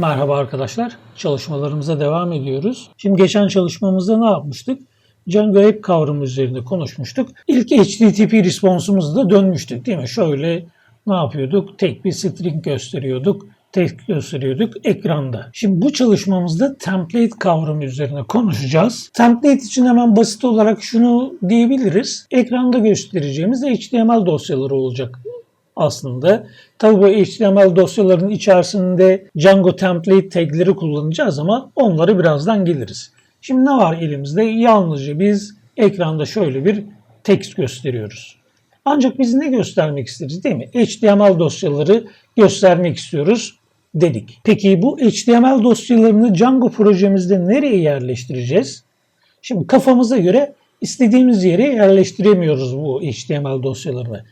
Merhaba arkadaşlar. Çalışmalarımıza devam ediyoruz. Şimdi geçen çalışmamızda ne yapmıştık? Django App kavramı üzerinde konuşmuştuk. İlk HTTP responsumuzda da dönmüştük değil mi? Şöyle ne yapıyorduk? Tek bir string gösteriyorduk. Text gösteriyorduk ekranda. Şimdi bu çalışmamızda template kavramı üzerine konuşacağız. Template için hemen basit olarak şunu diyebiliriz. Ekranda göstereceğimiz HTML dosyaları olacak aslında. Tabii bu HTML dosyaların içerisinde Django template tagleri kullanacağız ama onları birazdan geliriz. Şimdi ne var elimizde? Yalnızca biz ekranda şöyle bir text gösteriyoruz. Ancak biz ne göstermek isteriz değil mi? HTML dosyaları göstermek istiyoruz dedik. Peki bu HTML dosyalarını Django projemizde nereye yerleştireceğiz? Şimdi kafamıza göre istediğimiz yere yerleştiremiyoruz bu HTML dosyalarını.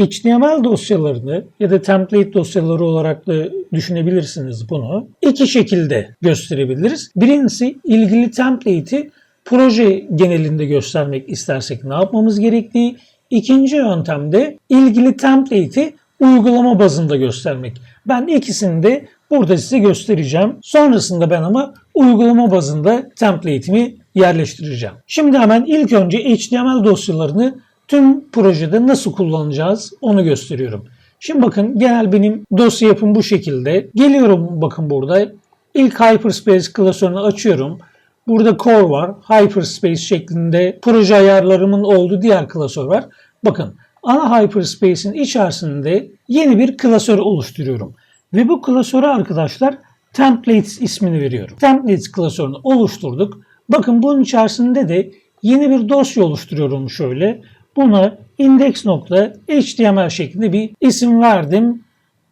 HTML dosyalarını ya da template dosyaları olarak da düşünebilirsiniz bunu. İki şekilde gösterebiliriz. Birincisi ilgili template'i proje genelinde göstermek istersek ne yapmamız gerektiği. İkinci yöntemde ilgili template'i uygulama bazında göstermek. Ben ikisini de burada size göstereceğim. Sonrasında ben ama uygulama bazında template'imi yerleştireceğim. Şimdi hemen ilk önce HTML dosyalarını tüm projede nasıl kullanacağız onu gösteriyorum. Şimdi bakın genel benim dosya yapım bu şekilde. Geliyorum bakın burada. İlk Hyperspace klasörünü açıyorum. Burada core var. Hyperspace şeklinde proje ayarlarımın olduğu diğer klasör var. Bakın ana Hyperspace'in içerisinde yeni bir klasör oluşturuyorum. Ve bu klasöre arkadaşlar Templates ismini veriyorum. Templates klasörünü oluşturduk. Bakın bunun içerisinde de yeni bir dosya oluşturuyorum şöyle. Buna index.html şeklinde bir isim verdim.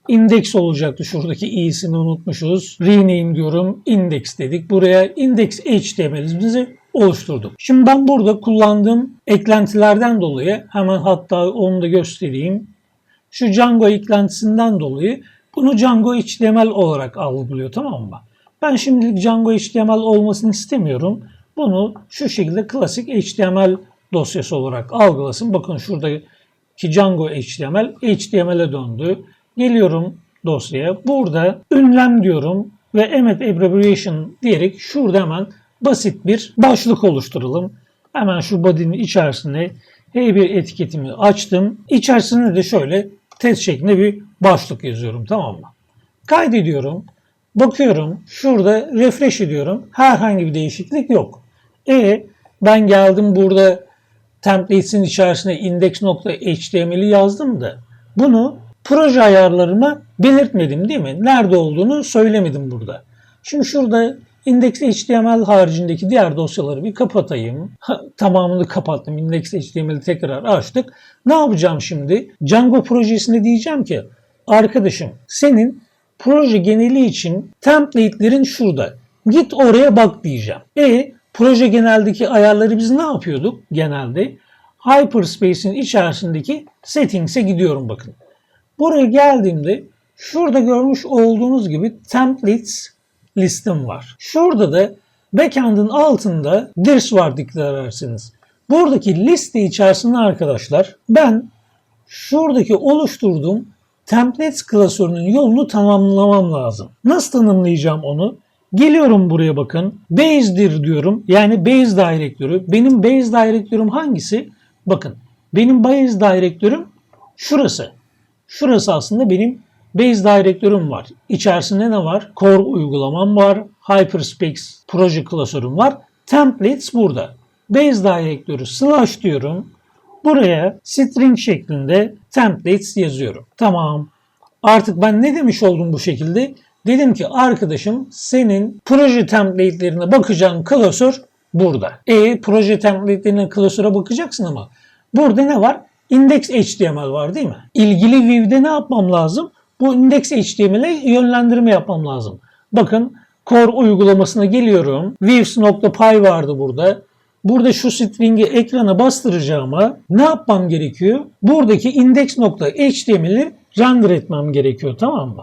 Index olacaktı. Şuradaki i'sini unutmuşuz. Rename diyorum. Index dedik. Buraya index HTML'imizi oluşturduk. Şimdi ben burada kullandığım eklentilerden dolayı hemen hatta onu da göstereyim. Şu Django eklentisinden dolayı bunu Django HTML olarak algılıyor tamam mı? Ben şimdilik Django HTML olmasını istemiyorum. Bunu şu şekilde klasik HTML dosyası olarak algılasın. Bakın şuradaki Django HTML HTML'e döndü. Geliyorum dosyaya. Burada ünlem diyorum ve emit abbreviation diyerek şurada hemen basit bir başlık oluşturalım. Hemen şu body'nin içerisine H1 etiketimi açtım. İçerisine de şöyle test şeklinde bir başlık yazıyorum tamam mı? Kaydediyorum. Bakıyorum şurada refresh ediyorum. Herhangi bir değişiklik yok. E ben geldim burada templates'in içerisine index.html'i yazdım da bunu proje ayarlarıma belirtmedim değil mi? Nerede olduğunu söylemedim burada. Şimdi şurada index.html haricindeki diğer dosyaları bir kapatayım. Tamamını kapattım. Index.html'i tekrar açtık. Ne yapacağım şimdi? Django projesinde diyeceğim ki arkadaşım senin proje geneli için template'lerin şurada. Git oraya bak diyeceğim. E proje geneldeki ayarları biz ne yapıyorduk genelde? Hyperspace'in içerisindeki settings'e gidiyorum bakın. Buraya geldiğimde şurada görmüş olduğunuz gibi templates listim var. Şurada da backend'in altında dirs var dikkat ederseniz. Buradaki liste içerisinde arkadaşlar ben şuradaki oluşturduğum templates klasörünün yolunu tamamlamam lazım. Nasıl tanımlayacağım onu? Geliyorum buraya bakın. Base'dir diyorum. Yani base direktörü. Benim base direktörüm hangisi? Bakın. Benim base direktörüm şurası. Şurası aslında benim base direktörüm var. İçerisinde ne var? Core uygulamam var. Hyperspace proje klasörüm var. Templates burada. Base direktörü slash diyorum. Buraya string şeklinde templates yazıyorum. Tamam. Artık ben ne demiş oldum bu şekilde? Dedim ki arkadaşım senin proje template'lerine bakacağın klasör burada. E proje template'lerine klasöre bakacaksın ama burada ne var? Index HTML var değil mi? İlgili view'de ne yapmam lazım? Bu index HTML'e yönlendirme yapmam lazım. Bakın core uygulamasına geliyorum. Views.py vardı burada. Burada şu string'i ekrana bastıracağıma ne yapmam gerekiyor? Buradaki index.html'i render etmem gerekiyor tamam mı?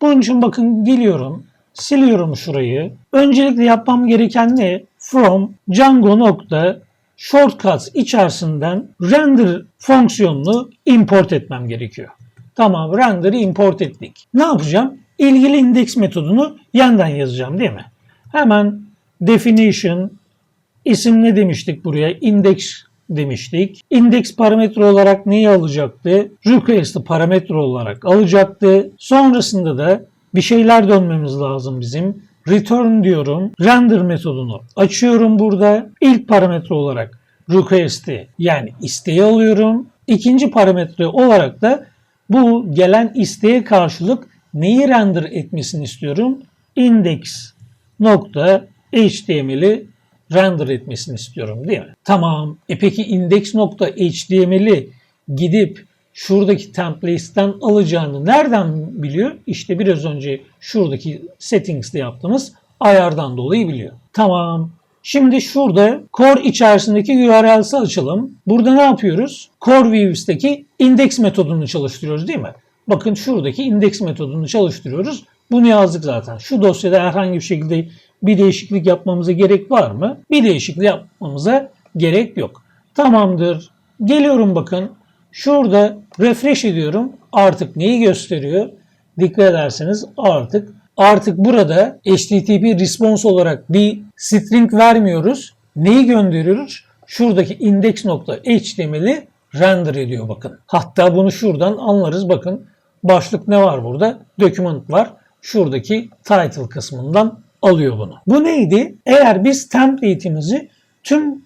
Bunun için bakın geliyorum. Siliyorum şurayı. Öncelikle yapmam gereken ne? From Django nokta shortcuts içerisinden render fonksiyonunu import etmem gerekiyor. Tamam render'ı import ettik. Ne yapacağım? ilgili indeks metodunu yeniden yazacağım değil mi? Hemen definition isim ne demiştik buraya? Index demiştik. Index parametre olarak neyi alacaktı? Request'ı parametre olarak alacaktı. Sonrasında da bir şeyler dönmemiz lazım bizim. Return diyorum. Render metodunu açıyorum burada. İlk parametre olarak request'i yani isteği alıyorum. İkinci parametre olarak da bu gelen isteğe karşılık neyi render etmesini istiyorum? Index nokta HTML'i render etmesini istiyorum değil mi? Tamam. E peki index.html'i gidip şuradaki template'ten alacağını nereden biliyor? İşte biraz önce şuradaki settings'te yaptığımız ayardan dolayı biliyor. Tamam. Şimdi şurada core içerisindeki URL'si açalım. Burada ne yapıyoruz? Core views'teki index metodunu çalıştırıyoruz değil mi? Bakın şuradaki index metodunu çalıştırıyoruz. Bunu yazdık zaten. Şu dosyada herhangi bir şekilde bir değişiklik yapmamıza gerek var mı? Bir değişiklik yapmamıza gerek yok. Tamamdır. Geliyorum bakın. Şurada refresh ediyorum. Artık neyi gösteriyor? Dikkat ederseniz artık artık burada HTTP response olarak bir string vermiyoruz. Neyi gönderiyoruz? Şuradaki index.html'i render ediyor bakın. Hatta bunu şuradan anlarız. Bakın başlık ne var burada? Document var. Şuradaki title kısmından alıyor bunu. Bu neydi? Eğer biz template'imizi tüm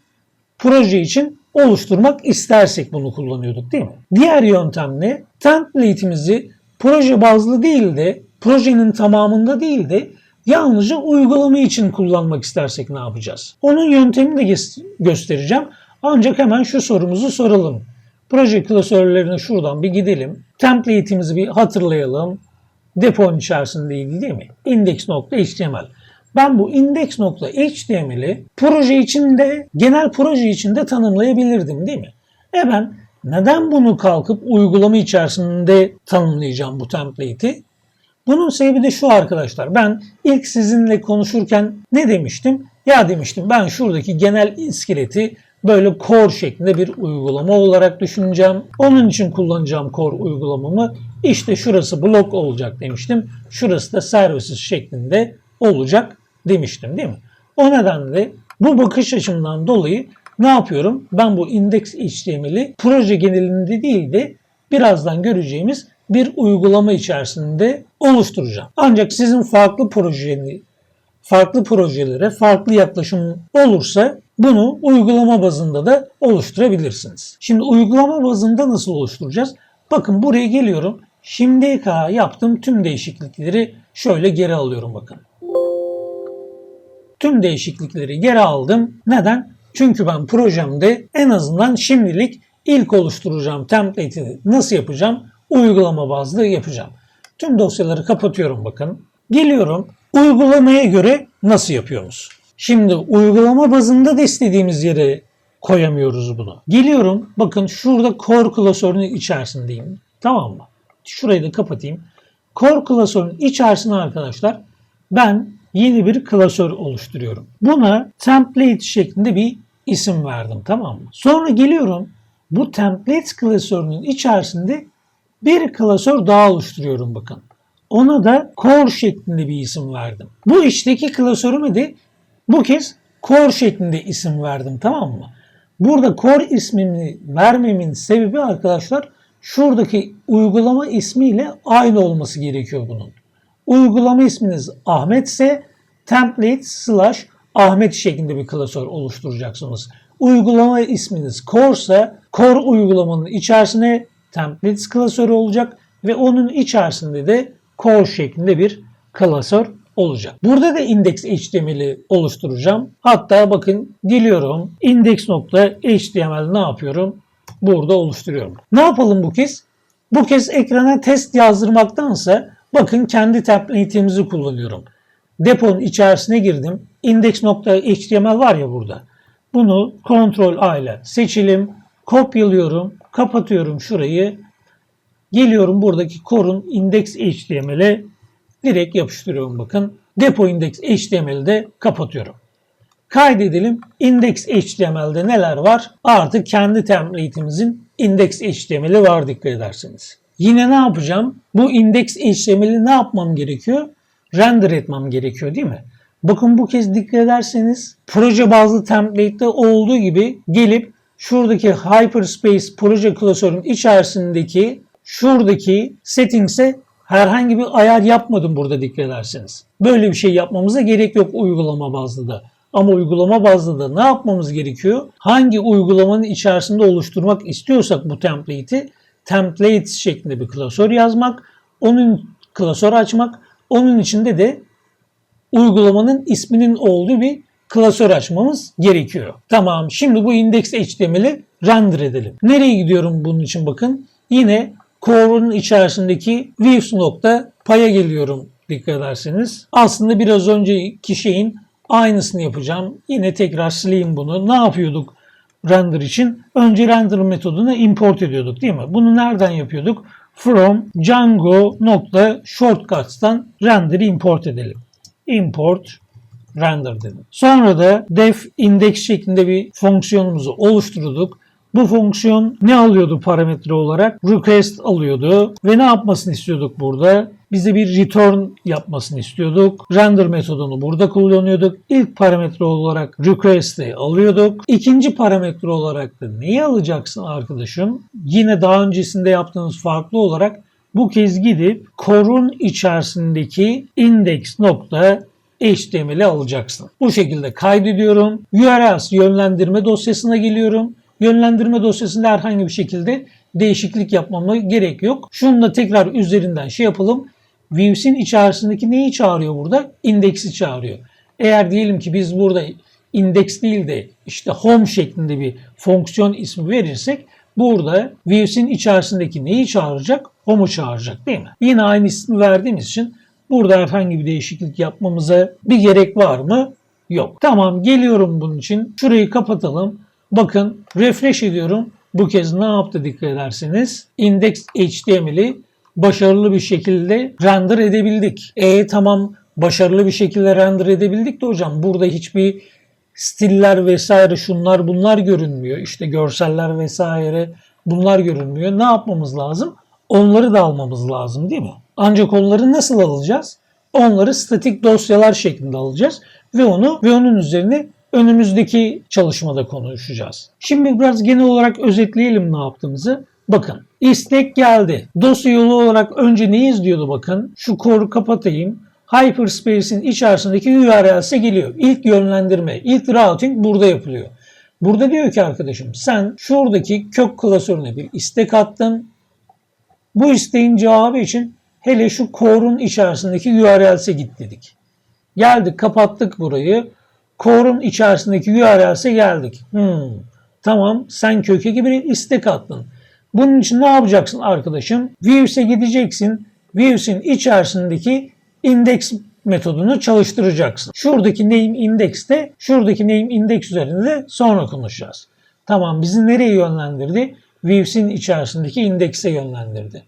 proje için oluşturmak istersek bunu kullanıyorduk değil mi? Diğer yöntem ne? Template'imizi proje bazlı değil de projenin tamamında değil de yalnızca uygulama için kullanmak istersek ne yapacağız? Onun yöntemini de göstereceğim. Ancak hemen şu sorumuzu soralım. Proje klasörlerine şuradan bir gidelim. Template'imizi bir hatırlayalım. Deponun içerisindeydi değil mi? Index.html. Ben bu index.html'i proje içinde, genel proje içinde tanımlayabilirdim değil mi? E ben neden bunu kalkıp uygulama içerisinde tanımlayacağım bu template'i? Bunun sebebi de şu arkadaşlar. Ben ilk sizinle konuşurken ne demiştim? Ya demiştim ben şuradaki genel iskeleti böyle core şeklinde bir uygulama olarak düşüneceğim. Onun için kullanacağım core uygulamamı işte şurası blok olacak demiştim. Şurası da services şeklinde olacak demiştim değil mi? O nedenle bu bakış açımdan dolayı ne yapıyorum? Ben bu index HTML'i proje genelinde değil de birazdan göreceğimiz bir uygulama içerisinde oluşturacağım. Ancak sizin farklı projeni farklı projelere farklı yaklaşım olursa bunu uygulama bazında da oluşturabilirsiniz. Şimdi uygulama bazında nasıl oluşturacağız? Bakın buraya geliyorum. Şimdiye kadar yaptığım tüm değişiklikleri şöyle geri alıyorum bakın. Tüm değişiklikleri geri aldım. Neden? Çünkü ben projemde en azından şimdilik ilk oluşturacağım template'i nasıl yapacağım? Uygulama bazlı yapacağım. Tüm dosyaları kapatıyorum bakın. Geliyorum uygulamaya göre nasıl yapıyoruz? Şimdi uygulama bazında da istediğimiz yere koyamıyoruz bunu. Geliyorum bakın şurada core klasörünün içerisindeyim. Tamam mı? Şurayı da kapatayım. Core klasörün içerisine arkadaşlar ben yeni bir klasör oluşturuyorum. Buna template şeklinde bir isim verdim tamam mı? Sonra geliyorum bu template klasörünün içerisinde bir klasör daha oluşturuyorum bakın. Ona da core şeklinde bir isim verdim. Bu içteki klasörüme de bu kez core şeklinde isim verdim tamam mı? Burada core ismini vermemin sebebi arkadaşlar şuradaki uygulama ismiyle aynı olması gerekiyor bunun. Uygulama isminiz Ahmet ise template slash Ahmet şeklinde bir klasör oluşturacaksınız. Uygulama isminiz core ise core uygulamanın içerisine templates klasörü olacak ve onun içerisinde de core şeklinde bir klasör olacak. Burada da index HTML'i oluşturacağım. Hatta bakın geliyorum index.html ne yapıyorum? Burada oluşturuyorum. Ne yapalım bu kez? Bu kez ekrana test yazdırmaktansa bakın kendi template'imizi kullanıyorum. Deponun içerisine girdim. Index.html var ya burada. Bunu Ctrl A ile seçelim. Kopyalıyorum. Kapatıyorum şurayı. Geliyorum buradaki core'un index HTML'e direkt yapıştırıyorum bakın. Depo index HTML'i de kapatıyorum. Kaydedelim. Index HTML'de neler var? Artık kendi template'imizin index HTML'i var dikkat ederseniz. Yine ne yapacağım? Bu indeks HTML'i ne yapmam gerekiyor? Render etmem gerekiyor değil mi? Bakın bu kez dikkat ederseniz proje bazlı template'te olduğu gibi gelip şuradaki Hyperspace proje klasörün içerisindeki şuradaki settings'e herhangi bir ayar yapmadım burada dikkat ederseniz. Böyle bir şey yapmamıza gerek yok uygulama bazlı da. Ama uygulama bazlı da ne yapmamız gerekiyor? Hangi uygulamanın içerisinde oluşturmak istiyorsak bu template'i templates şeklinde bir klasör yazmak, onun klasör açmak, onun içinde de uygulamanın isminin olduğu bir klasör açmamız gerekiyor. Tamam şimdi bu index HTML'i render edelim. Nereye gidiyorum bunun için bakın. Yine core'un içerisindeki views nokta paya geliyorum dikkat ederseniz. Aslında biraz önceki şeyin aynısını yapacağım. Yine tekrar sileyim bunu. Ne yapıyorduk render için? Önce render metodunu import ediyorduk değil mi? Bunu nereden yapıyorduk? From Django nokta shortcuts'tan render'i import edelim. Import render dedim. Sonra da def index şeklinde bir fonksiyonumuzu oluşturduk. Bu fonksiyon ne alıyordu parametre olarak? Request alıyordu ve ne yapmasını istiyorduk burada? Bize bir return yapmasını istiyorduk. Render metodunu burada kullanıyorduk. İlk parametre olarak request'i alıyorduk. İkinci parametre olarak da neyi alacaksın arkadaşım? Yine daha öncesinde yaptığımız farklı olarak bu kez gidip core'un içerisindeki index nokta HTML'i alacaksın. Bu şekilde kaydediyorum. URLs yönlendirme dosyasına geliyorum. Yönlendirme dosyasında herhangi bir şekilde değişiklik yapmama gerek yok. Şunu da tekrar üzerinden şey yapalım. Views'in içerisindeki neyi çağırıyor burada? İndeksi çağırıyor. Eğer diyelim ki biz burada index değil de işte home şeklinde bir fonksiyon ismi verirsek burada Views'in içerisindeki neyi çağıracak? Home'u çağıracak değil mi? Yine aynı ismi verdiğimiz için burada herhangi bir değişiklik yapmamıza bir gerek var mı? Yok. Tamam geliyorum bunun için. Şurayı kapatalım. Bakın refresh ediyorum. Bu kez ne yaptı dikkat ederseniz? Index HTML'i başarılı bir şekilde render edebildik. E tamam başarılı bir şekilde render edebildik de hocam burada hiçbir stiller vesaire şunlar bunlar görünmüyor. İşte görseller vesaire bunlar görünmüyor. Ne yapmamız lazım? Onları da almamız lazım değil mi? Ancak onları nasıl alacağız? Onları statik dosyalar şeklinde alacağız ve onu ve onun üzerine önümüzdeki çalışmada konuşacağız. Şimdi biraz genel olarak özetleyelim ne yaptığımızı. Bakın istek geldi. Dosya yolu olarak önce ne izliyordu bakın. Şu koru kapatayım. Hyperspace'in içerisindeki URL'se geliyor. İlk yönlendirme, ilk routing burada yapılıyor. Burada diyor ki arkadaşım sen şuradaki kök klasörüne bir istek attın. Bu isteğin cevabı için hele şu core'un içerisindeki URL'se git dedik. Geldik kapattık burayı. Core'un içerisindeki URL'se geldik. Hmm, tamam sen köke gibi bir istek attın. Bunun için ne yapacaksın arkadaşım? Views'e gideceksin. Views'in içerisindeki index metodunu çalıştıracaksın. Şuradaki name index'te, şuradaki name index üzerinde de sonra konuşacağız. Tamam bizi nereye yönlendirdi? Views'in içerisindeki indekse yönlendirdi.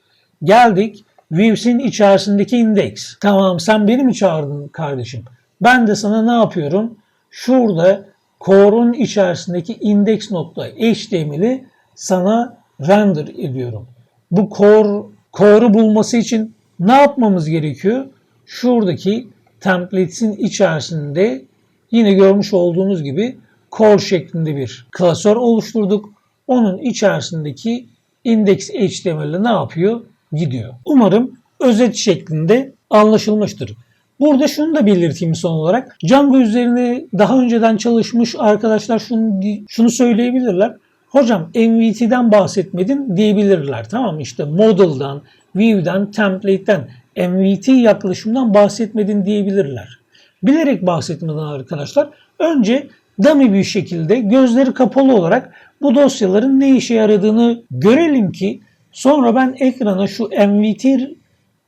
Geldik Views'in içerisindeki indeks. Tamam sen beni mi çağırdın kardeşim? Ben de sana ne yapıyorum? Şurada core'un içerisindeki index nokta HTML'i sana render ediyorum. Bu core core'u bulması için ne yapmamız gerekiyor? Şuradaki templates'in içerisinde yine görmüş olduğunuz gibi core şeklinde bir klasör oluşturduk. Onun içerisindeki index HTML'e ne yapıyor? Gidiyor. Umarım özet şeklinde anlaşılmıştır. Burada şunu da belirteyim son olarak. Django üzerine daha önceden çalışmış arkadaşlar şunu, şunu söyleyebilirler. Hocam MVT'den bahsetmedin diyebilirler. Tamam? İşte model'dan, view'den, template'den, MVT yaklaşımdan bahsetmedin diyebilirler. Bilerek bahsetmeden arkadaşlar önce dummy bir şekilde gözleri kapalı olarak bu dosyaların ne işe yaradığını görelim ki sonra ben ekrana şu MVT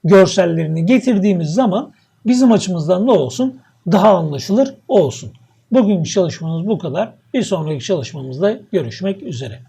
görsellerini getirdiğimiz zaman bizim açımızdan ne olsun? Daha anlaşılır olsun. Bugünkü çalışmamız bu kadar. Bir sonraki çalışmamızda görüşmek üzere.